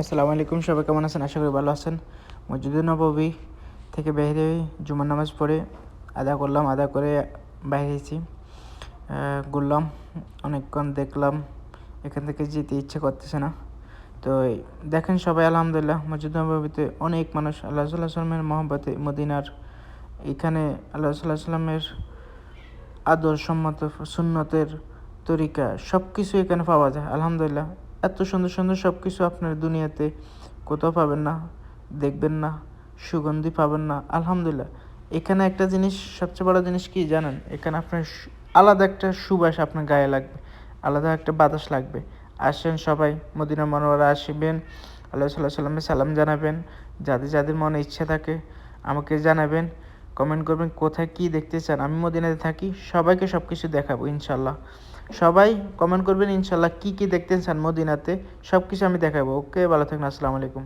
আসসালামু আলাইকুম, সবাই কেমন আছেন? আশা করি ভালো আছেন। মসজিদুল নববী থেকে বাইরে জুমার নামাজ পড়ে আদা করলাম, আদা করে বাইরেছি ঘুরলাম, অনেকক্ষণ দেখলাম, এখান থেকে যেতে ইচ্ছে করতেছে না। তো দেখেন সবাই, আলহামদুলিল্লাহ, মসজিদ নববীতে অনেক মানুষ, আল্লাহ সাল্লাহ সাল্লামের মহব্বতে মদিনার এখানে আল্লাহ সাল্লাহ সাল্লামের আদর সম্মত সুন্নতের তরিকা সব কিছু এখানে পাওয়া যায়। আলহামদুলিল্লাহ এত সুন্দর সুন্দর সব কিছু আপনার দুনিয়াতে কোথাও পাবেন না, দেখবেন না, সুগন্ধি পাবেন না, আলহামদুলিল্লাহ। এখানে একটা জিনিস, সবচেয়ে বড় জিনিস কি জানেন? এখানে আপনার আলাদা একটা সুবাস আপনার গায়ে লাগবে, আলাদা একটা বাতাস লাগবে। আসেন সবাই, মদিনা মনোয়ারা আসবেন, আল্লাহ সাল্লাহ সাল্লামে সালাম জানাবেন, যাদের যাদের মনে ইচ্ছা থাকে আমাকে জানাবেন কমেন্ট করবেন কোথায় কি দেখতে চান। আমি মদিনাতে থাকি, সবাইকে সব কিছু দেখাবো ইনশাল্লাহ সবাই কমেন্ট করবেন, ইনশাল্লাহ কি কি দেখতে চান মদিনাতে সব কিছু আমি দেখাবো। ওকে ভালো থাকুন আসসালামু আলাইকুম।